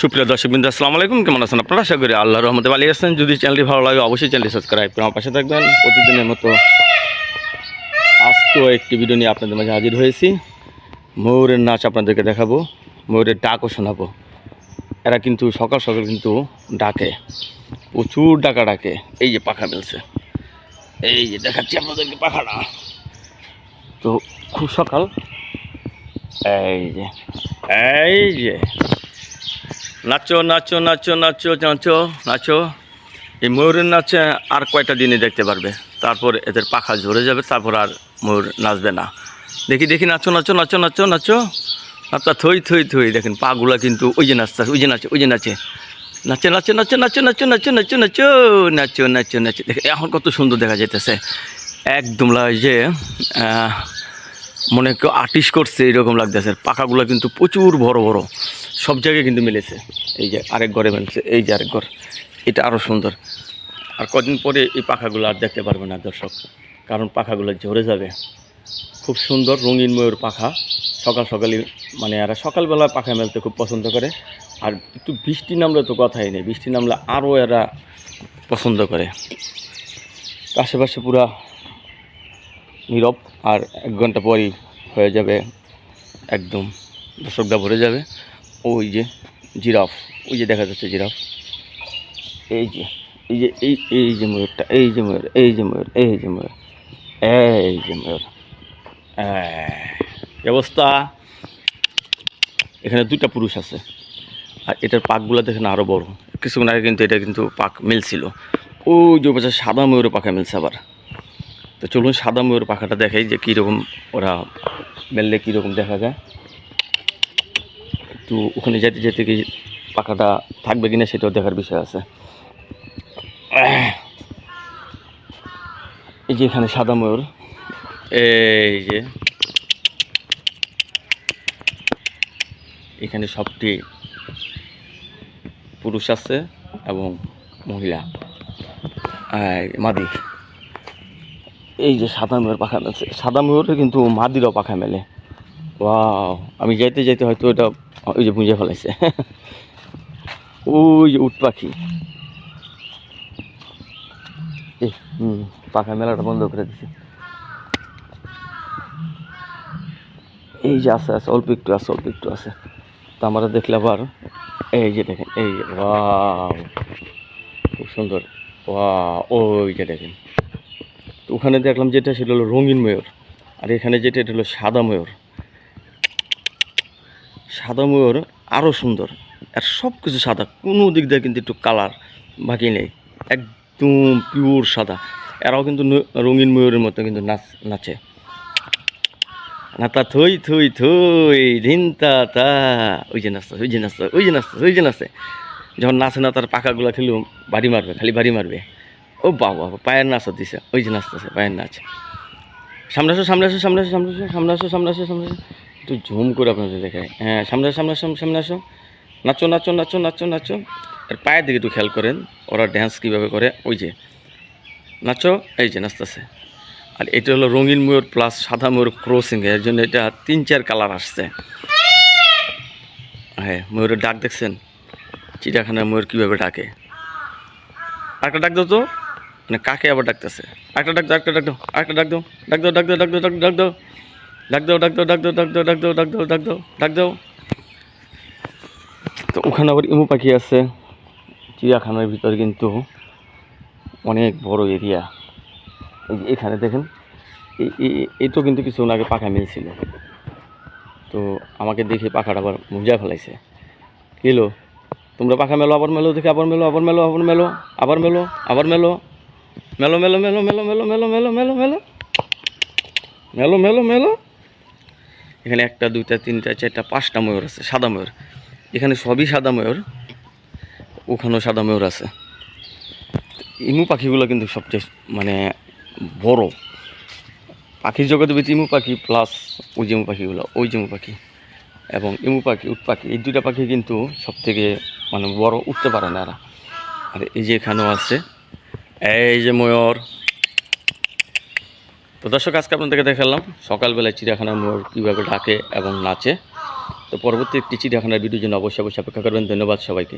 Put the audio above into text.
সুপ্রিয় দর্শক বিন্দু, আসসালামু আলাইকুম। কেমন আছেন আপনারা? আশা করি আল্লাহ রহমতে ভালো আছেন। যদি চ্যানেলটি ভালো লাগে, অবশ্যই চ্যানেলটি সাবস্ক্রাইব করে আমার পাশে থাকবেন। প্রতিদিনের মতো আজকেও একটি ভিডিও নিয়ে আপনাদের মাঝে হাজির হয়েছি। ময়ূরের নাচ আপনাদেরকে দেখাবো। ময়ূরের ডাকও শোনাবো। এরা কিন্তু সকাল সকাল কিন্তু ডাকে। প্রচুর ডাকা ডাকে। এই যে পাখা মেলছে। এই যে দেখাচ্ছি আপনাদেরকে পাখাটা। তো খুব সকাল। এই যে এই যে। নাচো নাচো নাচো নাচো নাচো নাচো। এই ময়ূরের নাচে আর কয়টা দিনে দেখতে পারবে? তারপর এদের পাখা ঝরে যাবে, তারপর আর ময়ূর নাচবে না। দেখি দেখি, নাচো নাচো নাচো নাচো নাচো। আপনার থই থই থই, দেখেন পাগুলা কিন্তু ওই যে নাচতে ওই যে নাচে, ওই যে নাচে। নাচে নাচে নাচে, নাচো নাচো নাচো নাচো নাচো নাচো নাচো নাচো। দেখে, এখন কত সুন্দর দেখা যেতেছে একদম লাগে যে মনে কেউ আর্টিস্ট করছে, এরকম লাগতেছে। পাখাগুলো কিন্তু প্রচুর বড় বড়। সব জায়গায় কিন্তু মিলেছে। এই যে আরেক ঘরে মিলেছে এই যে আরেক ঘর, এটা আরও সুন্দর। আর কদিন পরে এই পাখাগুলো আর দেখতে পারবে না দর্শক, কারণ পাখাগুলো ঝরে যাবে। খুব সুন্দর রঙিন ময়ূর পাখা, সকাল সকালে মানে এরা সকালবেলা পাখা মেলতে খুব পছন্দ করে। আর একটু বৃষ্টি নামলে তো কথাই নেই, বৃষ্টি নামলে আরও এরা পছন্দ করে। আশেপাশে পুরা নীরব, আর এক ঘণ্টা পরই হয়ে যাবে, একদম দর্শকরা ভরে যাবে। ওই যে জিরাফ, ওই যে দেখা যাচ্ছে জিরাফ। এই যে এই যে, এই এই যে ময়ূরটা, এই যে ময়ূর, এই যে ময়ূর, এই যে ময়ূর, এই যে ময়ূর। কি অবস্থা? এখানে দুইটা পুরুষ আছে, আর এটার পাকগুলো দেখেন আরও বড়। কিছুক্ষণ আগে কিন্তু এটা কিন্তু পাক মিলছিল। ওই যে পাশে সাদা ময়ূরের পাখা মিলছে আবার। তো চলুন সাদা ময়ূর পাখাটা দেখাই যে কীরকম ওরা মেললে কীরকম দেখা যায়। একটু ওখানে যেতে যেতে কি পাখাটা থাকবে কিনা সেটাও দেখার বিষয় আছে। এই যে এখানে সাদা ময়ূর। এই যে। এখানে সবটি পুরুষ আছে এবং মহিলা। মাদি। এই যে সাদা ময়ূর পাখা মেলছে সাদা ময়ূরে কিন্তু মাদিরও পাখা মেলে। ওয়াও আমি যাইতে যাইতে হয়তো ওটা ওই যে বুঝে ফেলাইছে। ওই যে উট পাখি। হুম, পাখা মেলাটা বন্ধ করে দিছে। এই যে আছে আছে, অল্প একটু আছে, অল্প একটু আছে। তা আমরা দেখলে আবার এই যে দেখেন, এই যে ওয়াও খুব সুন্দর। ওয়া ওই যে দেখেন। তো ওখানে দেখলাম যেটা, সেটা হলো রঙিন ময়ূর। আর এখানে যেটা, এটা হলো সাদা ময়ূর। সাদা ময়ূর আরও সুন্দর। আর সব কিছু সাদা, কোনো দিক দিয়ে কিন্তু একটু কালার বাকি নেই। একদম পিওর সাদা। এরাও কিন্তু রঙিন ময়ূরের মতো কিন্তু নাচ, নাচে। নাতা থই থই থই ধিনতা তা ওই যে নাচতে ওই যে নাচতে ওই যে নাচতে ওই যে নাচতে যখন নাচে না, তার পাখাগুলো খেলেও বাড়ি মারবে, খালি বাড়ি মারবে। ও বাবা, পায়ের নাচ দিছে ওই যে নাচতেছে, পায়ের নাচ। সামনে আসো সামনে আসো সামনে আসো সামনে আসো সামনে আসো সামনে আসো সামনে আসো। একটু ঝুম করে আপনাদের দেখায় হ্যাঁ। সামনে সামনে সামনে আসো। নাচো নাচো নাচো নাচো নাচো। আর পায়ের দিকে একটু খেয়াল করেন, ওরা ড্যান্স কীভাবে করে, ওই যে। নাচো, এই যে নাচতেছে। আর এটা হলো রঙিন ময়ূর প্লাস সাদা ময়ূর ক্রসিং এর জন্য এটা তিন, চার কালার আসছে। হ্যাঁ ময়ূরের ডাক দেখছেন? চিড়িয়াখানার ময়ূর কীভাবে ডাকে? একটা ডাক দাও তো। মানে কাকে আবার ডাকতেছে? একটা ডাক দাও একটা ডাক দাও একটা ডাক দাও ডাক দাও ডাক দাও ডাক দাও ডাক দাও। ডাক দাও ডাক দাও ডাক দাও ডাক দাও ডাক দাও ডাক দাও ডাক দাও ডাক দাও তো ওখানে আবার ইমু পাখি আছে চিড়িয়াখানার ভিতরে কিন্তু অনেক বড় এরিয়া এখানে দেখেন এই- তো কিন্তু কিছুক্ষণ আগে পাখা মিলছিল তো আমাকে দেখে পাখাটা আবার মুজা ফেলাইছে কি হলো তোমরা পাখা মেলো আবার মেলো দেখে আবার মেলো আবার মেলো আবার মেলো আবার মেলো আবার মেলো মেলো মেলো মেলো মেলো মেলো মেলো মেলো মেলো মেলো মেলো মেলো মেলো মেলো এখানে একটা, দুইটা, তিনটা, চারটা, পাঁচটা ময়ূর আছে, সাদা ময়ূর। এখানে সবই সাদা ময়ূর, ওখানেও সাদা ময়ূর আছে। ইমু পাখিগুলো কিন্তু সবচেয়ে মানে বড়। পাখির জগতে ভিতরে ইমু পাখি প্লাস ওই জিমু পাখিগুলো, ওই জিমু পাখি এবং ইমু পাখি, উট পাখি, এই দুটা পাখি কিন্তু সব থেকে মানে বড়, উঠতে পারে না এরা। আর এই যে এখানেও আছে, এই যে ময়ূর তো দর্শক, আজকে আপনাদেরকে দেখালাম সকালবেলায় চিড়িয়াখানার মোর কীভাবে ডাকে এবং নাচে। তো তো পরবর্তী একটি চিড়িয়াখানার ভিডিওর জন্য অবশ্যই অবশ্যই অপেক্ষা করবেন। ধন্যবাদ সবাইকে।